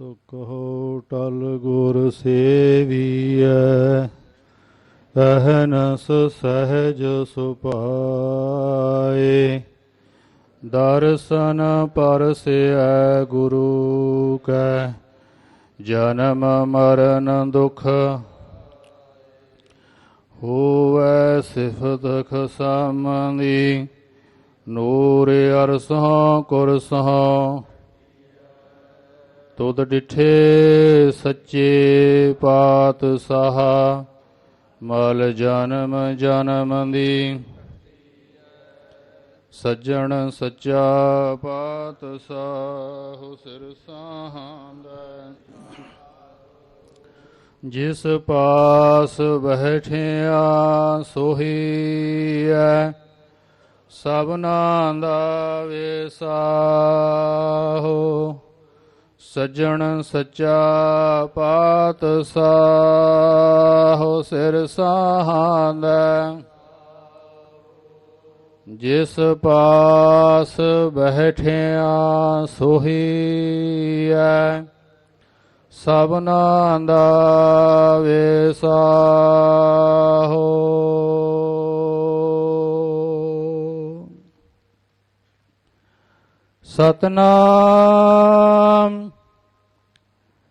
ਸੋ ਕਹੋ ਟਲ ਗੁਰ ਸੇਵੀਐ, ਅਹਨਸ ਸਹਿਜ ਸੁਪਾਏ ਦਰਸ਼ਨ ਪਰਸਿਐ ਗੁਰੂ ਕੈ, ਜਨਮ ਮਰਨ ਦੁਖ ਹੋਵੈ ਸਿਫਤ ਖਸਮਦੀ ਨੂਰ ਅਰਸੋਂ ਕੁਰਸਾਂ ਤੁਧ ਡਿਠੇ ਸੱਚੇ ਪਾਤਸ਼ਾਹ, ਮਲ ਜਨਮ ਜਨਮ ਦੀ। ਸੱਜਣ ਸੱਚਾ ਪਾਤਸ਼ਾਹ ਸਿਰ ਸਾਹਾਂਦਾ ਜਿਸ ਪਾਸ ਬਹਿਠਿਆ ਸੋਹੀਐ ਸਭਨਾ ਦਾ ਵੇਸਾ ਸੱਜਣ ਸੱਚਾ ਪਾਤਸ਼ਾਹ ਸਿਰ ਸਾਹਾਂਦਾ। ਜਿਸ ਪਾਸ ਬਹਿਠਿਆ ਸੋਹੀਐ ਸਭਨਾ ਦਾ ਵੇਸਾਹੋ। ਸਤਨਾਮ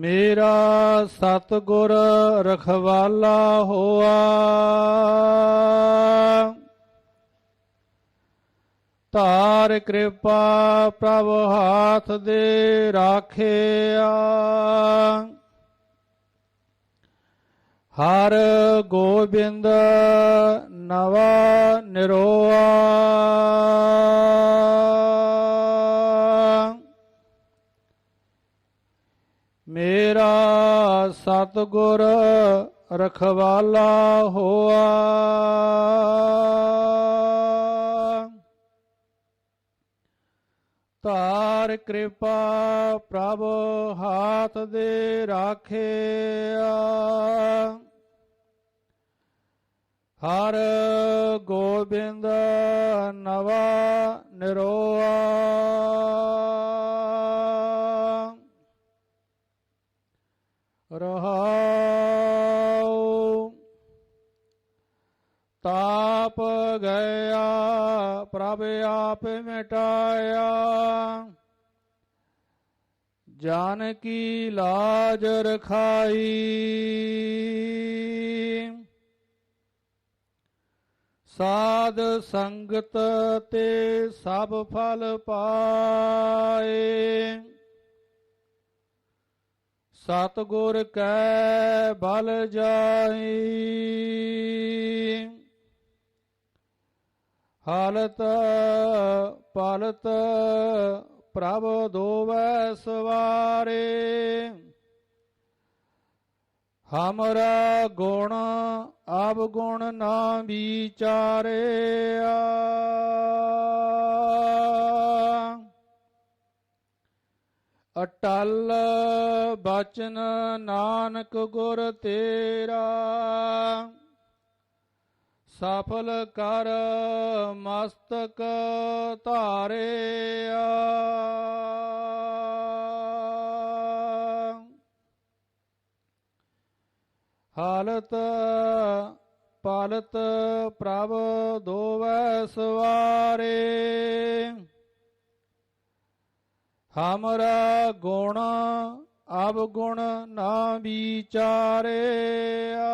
ਮੇਰਾ ਸਤਿਗੁਰ ਰਖਵਾਲਾ ਹੋਆ। ਧਾਰ ਕਿਰਪਾ ਪ੍ਰਭ ਹਾਥ ਦੇ ਰਾਖਿਆ। ਹਰ ਗੋਬਿੰਦ ਨਵਾ ਨਿਰੋਆ। ਸਤਿਗੁਰ ਰਖਵਾਲਾ ਹੋਆ। ਧਾਰ ਕਿਰਪਾ ਪ੍ਰਭ ਹਾਥ ਦੇ ਰਾਖਿਆ। ਹਰ ਗੋਬਿੰਦ ਨਵਾ ਨਿਰੋਆ। ਰਹਾਉ। ਤਾਪ ਗਿਆ, ਪ੍ਰਭ ਆਪ ਮਿਟਾਇਆ। ਜਾਨ ਕੀ ਲਾਜ ਰਖਾਈ। ਸਾਧ ਸੰਗਤ ਤੇ ਸਭ ਫਲ ਪਾਏ। ਸਤਿਗੁਰ ਕੈ ਬਲ ਜਾਈ ਹਾਲਤ ਪਾਲਤ ਪ੍ਰਭ ਦੋਵੈ ਸਵਾਰੇ। ਹਮਰਾ ਗੁਣ ਆਬ ਗੁਣ ਨਾ ਵਿਚਾਰਿਆ। ਅਟਲ ਬਚਨ ਨਾਨਕ ਗੁਰ ਤੇਰਾ। ਸਫਲ ਕਰ ਮਸਤਕ ਧਾਰਿਆ। ਹਾਲਤ ਪਾਲਤ ਪ੍ਰਭ ਦੋਵੈ ਸਵਾਰੇ। ਹਮਰਾ ਗੁਣ ਅਬ ਗੁਣ ਨਾ ਵਿਚਾਰਿਆ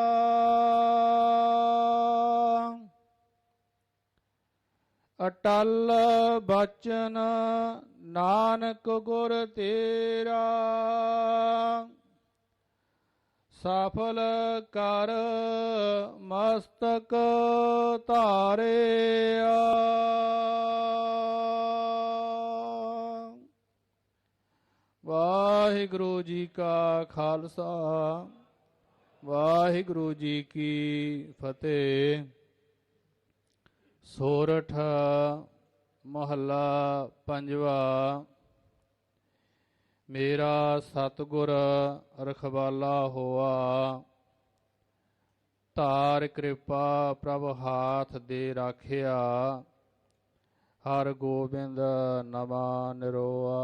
ਅਟਲ ਬਚਨ ਨਾਨਕ ਗੁਰ ਤੇਰਾ। ਸਫਲ ਕਰ ਮਸਤਕ ਧਾਰਿਆ ਵਾਹਿਗੁਰੂ ਜੀ ਕਾ ਖਾਲਸਾ, ਵਾਹਿਗੁਰੂ ਜੀ ਕੀ ਫਤਿਹ। ਸੋਰਠ ਮਹੱਲਾ ਪੰਜਵਾ, ਮੇਰਾ ਸਤਿਗੁਰ ਰਖਵਾਲਾ ਹੋਆ। ਧਾਰ ਕਿਰਪਾ ਪ੍ਰਭ ਹਾਥ ਦੇ ਰਾਖਿਆ, ਹਰ ਗੋਬਿੰਦ ਨਮਾ ਨਿਰੋਆ।